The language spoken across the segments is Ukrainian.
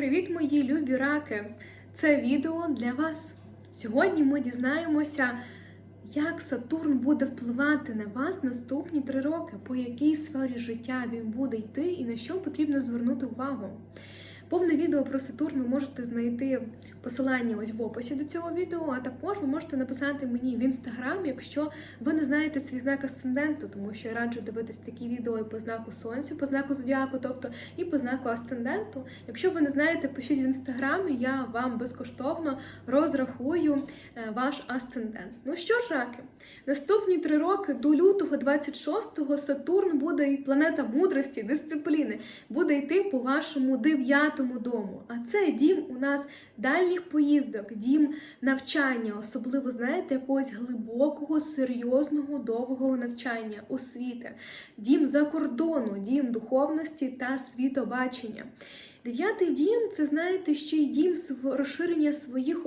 Привіт, мої любі раки! Це відео для вас. Сьогодні ми дізнаємося, як Сатурн буде впливати на вас наступні три роки, по якій сфері життя він буде йти і на що потрібно звернути увагу. Повне відео про Сатурн ви можете знайти посилання ось в описі до цього відео, а також ви можете написати мені в інстаграм, якщо ви не знаєте свій знак асценденту, тому що я раджу дивитись такі відео і по знаку сонцю, по знаку зодіаку, тобто і по знаку асценденту. Якщо ви не знаєте, пишіть в інстаграмі, я вам безкоштовно розрахую е, ваш асцендент. Ну що ж, раки, наступні три роки до лютого 26-го Сатурн буде і планета мудрості, дисципліни, буде йти по вашому дев'ятому дому. А це дім у нас дальніх поїздок, дім навчання, особливо, знаєте, якогось глибокого, серйозного, довгого навчання, освіти, дім за кордону, дім духовності та світобачення. Дев'ятий дім це знаєте ще й дім розширення своїх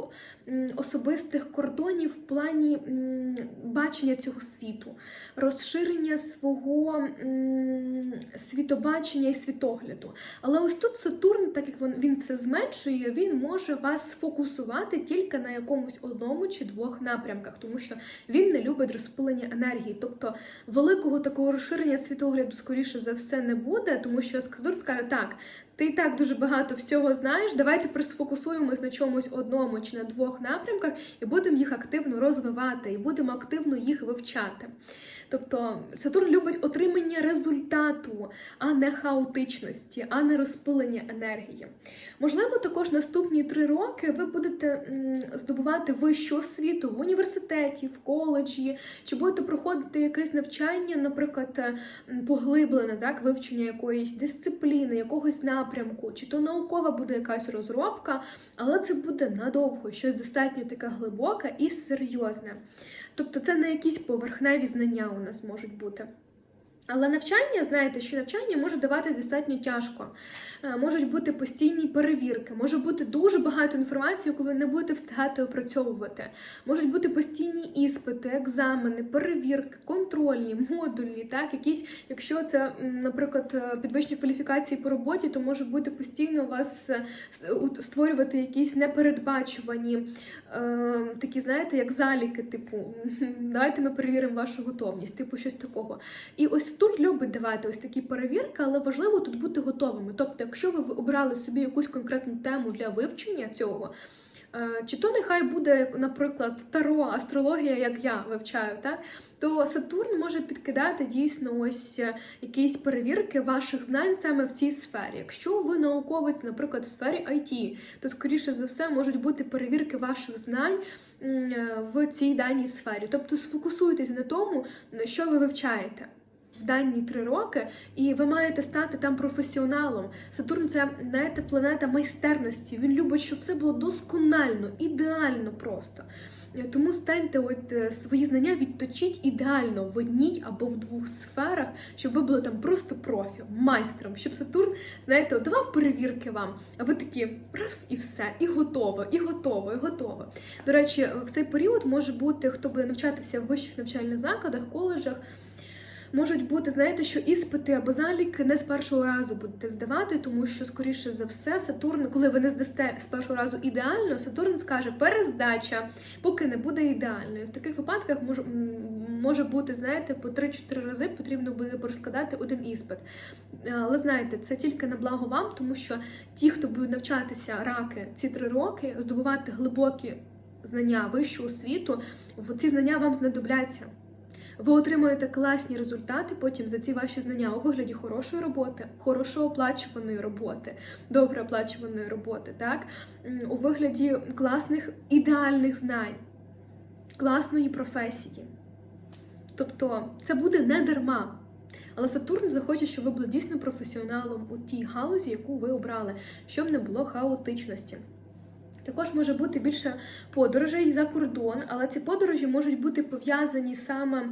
особистих кордонів в плані бачення цього світу, розширення свого світобачення і світогляду. Але ось тут Сатурн, так як він, все зменшує, він може вас сфокусувати тільки на якомусь одному чи двох напрямках, тому що він не любить розпилення енергії. Тобто великого такого розширення світогляду, скоріше за все, не буде, тому що Сатурн скаже так. Ти і так дуже багато всього знаєш. Давайте присфокусуємось на чомусь одному чи на двох напрямках і будемо їх активно розвивати, і будемо активно їх вивчати. Тобто Сатурн любить отримання результату, а не хаотичності, а не розпилення енергії. Можливо, також наступні три роки ви будете здобувати вищу освіту в університеті, в коледжі, чи будете проходити якесь навчання, наприклад, е, поглиблене, так, вивчення якоїсь дисципліни, якогось напрямку, чи то наукова буде якась розробка, але це буде надовго, щось достатньо таке глибоке і серйозне. Тобто це не якісь поверхневі знання у нас можуть бути. Але навчання, знаєте, що навчання може даватись достатньо тяжко. Е, Можуть бути постійні перевірки, може бути дуже багато інформації, яку ви не будете встигати опрацьовувати. Можуть бути постійні іспити, екзамени, перевірки, контрольні, модульні, так, якісь, якщо це, наприклад, е, підвищення кваліфікації по роботі, то може бути постійно у вас е, створювати якісь непередбачувані е, такі, знаєте, як заліки, типу, давайте ми перевіримо вашу готовність, типу щось такого. І ось Сатурн любить давати ось такі перевірки, але важливо тут бути готовими. Тобто, якщо ви обрали собі якусь конкретну тему для вивчення цього. е, Чи то нехай буде, наприклад, таро, астрологія, як я вивчаю, так? то Сатурн може підкидати дійсно ось е, якісь перевірки ваших знань саме в цій сфері. Якщо ви науковець, наприклад, в сфері IT, то скоріше за все можуть бути перевірки ваших знань е, в цій даній сфері. Тобто сфокусуйтесь на тому, на що ви вивчаєте. В дані три роки, і ви маєте стати там професіоналом. Сатурн це знаєте, планета майстерності. Він любить, щоб все було досконально, ідеально просто. Е, Тому станьте от е, свої знання відточіть ідеально в одній або в двох сферах, щоб ви були там просто профі, майстром, щоб Сатурн, знаєте, давав перевірки вам, а ви такі раз і все, і готово, і готово, і готово. До речі, в цей період може бути, хто буде навчатися в вищих навчальних закладах, коледжах. Можуть бути, знаєте, що іспити або заліки не з першого разу будете здавати, тому що, скоріше за все, Сатурн, коли ви не здасте з першого разу ідеально, Сатурн скаже перездача, поки не буде ідеальною. В таких випадках може, може бути, знаєте, по 3-4 рази потрібно буде розкладати один іспит. Але знаєте, це тільки на благо вам, тому що ті, хто будуть навчатися раки ці три роки, здобувати глибокі знання, вищу освіту, ці знання вам знадобляться. Ви отримуєте класні результати потім за ці ваші знання у вигляді хорошої роботи, хорошо оплачуваної роботи, добре оплачуваної роботи, так? У вигляді класних ідеальних знань, класної професії. Тобто це буде не дарма. Але Сатурн захоче, щоб ви були дійсно професіоналом у тій галузі, яку ви обрали, щоб не було хаотичності. Також може бути більше подорожей за кордон, але ці подорожі можуть бути пов'язані саме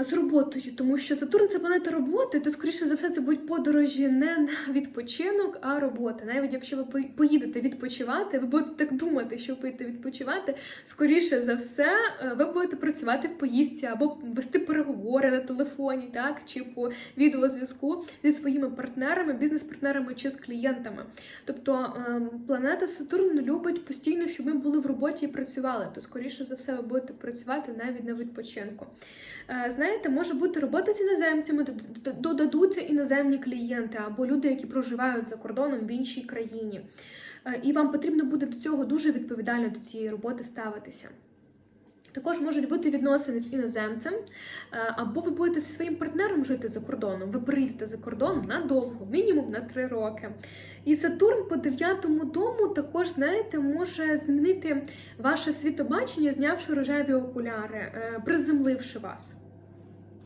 З роботою, тому що Сатурн це планета роботи, то скоріше за все це будуть подорожі не на відпочинок, а робота. Навіть якщо ви поїдете відпочивати, ви будете так думати, що ви поїдете відпочивати. Скоріше за все, е, ви будете працювати в поїздці або вести переговори на телефоні, так чи по відеозв'язку зі своїми партнерами, бізнес-партнерами чи з клієнтами. Тобто е, планета Сатурн любить постійно, щоб ми були в роботі і працювали. То скоріше за все, ви будете працювати навіть на відпочинку. Знаєте, може бути робота з іноземцями, дод- дод- додадуться іноземні клієнти або люди, які проживають за кордоном в іншій країні. Е, І вам потрібно буде до цього дуже відповідально до цієї роботи ставитися. Також можуть бути відносини з іноземцем, е, або ви будете зі своїм партнером жити за кордоном. Ви приїдете за кордон надовго, мінімум на 3 роки. І Сатурн по дев'ятому дому також, знаєте, може змінити ваше світобачення, знявши рожеві окуляри, е, приземливши вас.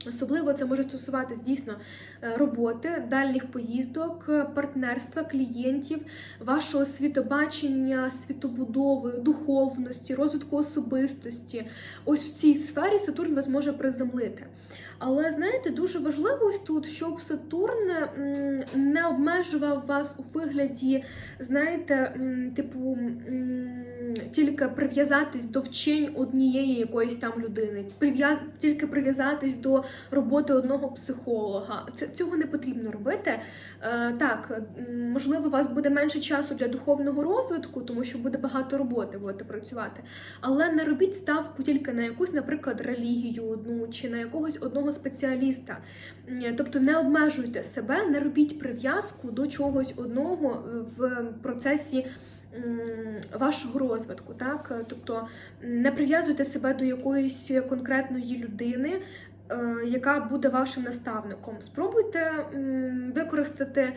Особливо це може стосуватись дійсно е, роботи, дальніх поїздок, е, партнерства, клієнтів, вашого світобачення, світобудови, духовності, розвитку особистості. Ось в цій сфері Сатурн вас може приземлити. Але знаєте, дуже важливо ось тут, щоб Сатурн не обмежував вас у вигляді, знаєте, типу, тільки прив'язатись до вчень однієї якоїсь там людини, прив'яз... тільки прив'язатись до роботи одного психолога. Це цього не потрібно робити. Е, так, можливо, у вас буде менше часу для духовного розвитку, тому що буде багато роботи, будете працювати. Але не робіть ставку тільки на якусь, наприклад, релігію одну чи на якогось одного спеціаліста. Тобто не обмежуйте себе, не робіть прив'язку до чогось одного е, в процесі. Вашого розвитку, так тобто не прив'язуйте себе до якоїсь конкретної людини, яка буде вашим наставником. Спробуйте використати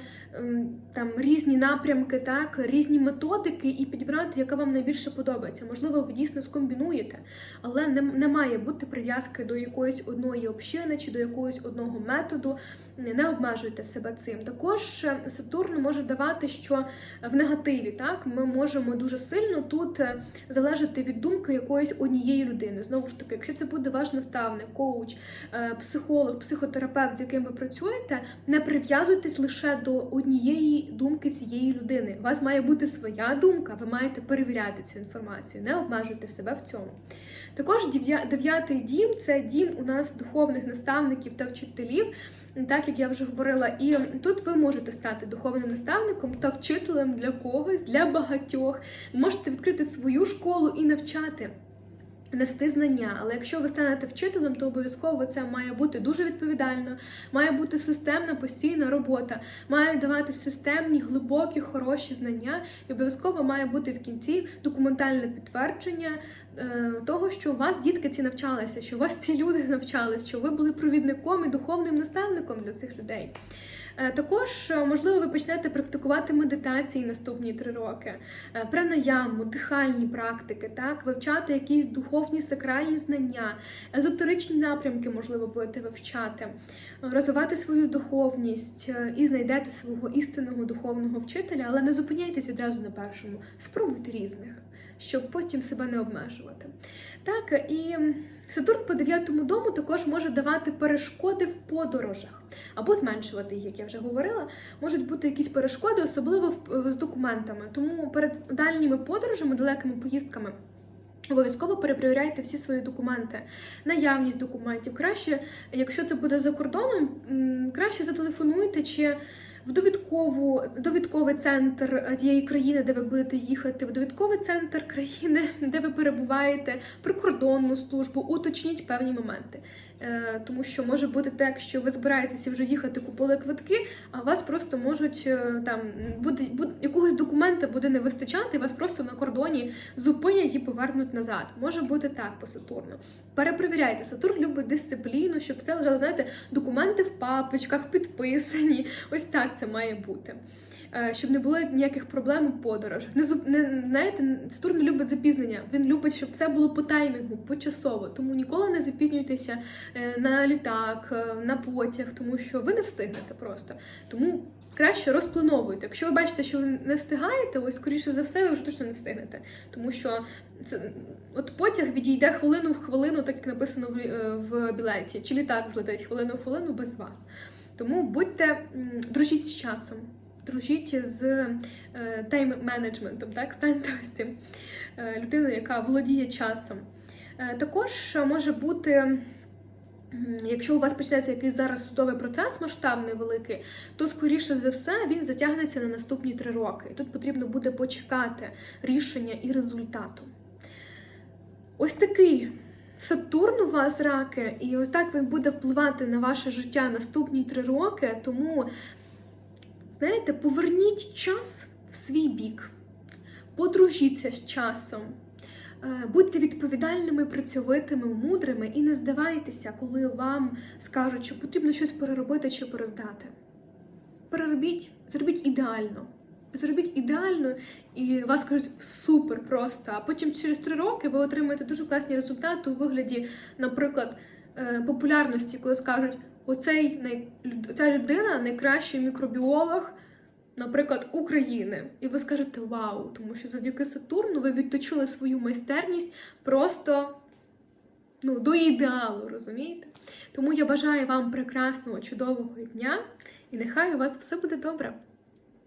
там різні напрямки, так, різні методики і підібрати, яка вам найбільше подобається. Можливо, ви дійсно скомбінуєте, але не, не має бути прив'язки до якоїсь одної общини чи до якогось одного методу. Не обмежуйте себе цим. Також е, Сатурн може давати, що в негативі, так ми можемо дуже сильно тут е, залежати від думки якоїсь однієї людини. Знову ж таки, якщо це буде ваш наставник, коуч, е, психолог, психотерапевт, з яким ви працюєте, не прив'язуйтесь лише до однієї думки цієї людини. У вас має бути своя думка, ви маєте перевіряти цю інформацію, не обмежуйте себе в цьому. Також дев'ятий дім це дім у нас духовних наставників та вчителів. Так як я вже говорила, і тут ви можете стати духовним наставником та вчителем для когось, для багатьох. Можете відкрити свою школу і навчати. Нести знання, але якщо ви станете вчителем, то обов'язково це має бути дуже відповідально, має бути системна постійна робота, має давати системні, глибокі, хороші знання, і обов'язково має бути в кінці документальне підтвердження е, того, що у вас дітки ці навчалися, що у вас ці люди навчались, що ви були провідником і духовним наставником для цих людей. Е, Також, е, можливо, ви почнете практикувати медитації наступні три роки, е, пранаяму, дихальні практики, так, вивчати якісь духовні сакральні знання, езотеричні напрямки, можливо, будете вивчати, розвивати свою духовність і знайдете свого істинного духовного вчителя, але не зупиняйтесь відразу на першому. Спробуйте різних, щоб потім себе не обмежувати. Так, і Сатурн по дев'ятому дому також може давати перешкоди в подорожах або зменшувати їх, як я вже говорила. Можуть бути якісь перешкоди, особливо з документами. Тому перед дальніми подорожами, далекими поїздками. Обов'язково перепровіряйте всі свої документи, наявність документів. Краще, якщо це буде за кордоном, краще зателефонуйте чи в довідкову довідковий центр е, тієї країни, де ви будете їхати, в довідковий центр країни, де ви перебуваєте, прикордонну службу, уточніть певні моменти. Е, Тому що може бути так, що ви збираєтеся вже їхати, купили квитки, а вас просто можуть е, там буде, буде якогось документа буде не вистачати, вас просто на кордоні зупинять і повернуть назад. Може бути так по Сатурну. Перепровіряйте, Сатурн любить дисципліну, щоб все лежало, знаєте, документи в папочках підписані. Ось так це має бути. Е, Щоб не було ніяких проблем у подорожах. Не, не знаєте, Сатурн любить запізнення. Він любить, щоб все було по таймінгу, почасово. Тому ніколи не запізнюйтеся е, на літак, е, на потяг, тому що ви не встигнете просто. Тому краще розплановуйте. Якщо ви бачите, що ви не встигаєте, ось скоріше за все, ви вже точно не встигнете. Тому що це от потяг відійде хвилину в хвилину, так як написано в, в білеті, чи літак злетить хвилину в хвилину без вас. Тому будьте дружіть з часом, дружіть з тайм-менеджментом, так станьте ось цим е, людиною, яка володіє часом. Е, Також може бути, якщо у вас почнеться якийсь зараз судовий процес масштабний великий, то скоріше за все він затягнеться на наступні три роки. І тут потрібно буде почекати рішення і результату. Ось такий Сатурн у вас раки, і ось так він буде впливати на ваше життя наступні три роки. Тому, знаєте, поверніть час в свій бік, подружіться з часом. Е, Будьте відповідальними, працьовитими, мудрими і не здавайтеся, коли вам скажуть, що потрібно щось переробити чи перездати. Переробіть, зробіть ідеально. Зробіть ідеально, і вас кажуть супер просто. А потім через три роки ви отримаєте дуже класні результати у вигляді, наприклад, е, популярності, коли скажуть, оцей ця людина найкращий мікробіолог, наприклад, України. І ви скажете вау, тому що завдяки Сатурну ви відточили свою майстерність просто ну, до ідеалу, розумієте? Тому я бажаю вам прекрасного, чудового дня, і нехай у вас все буде добре.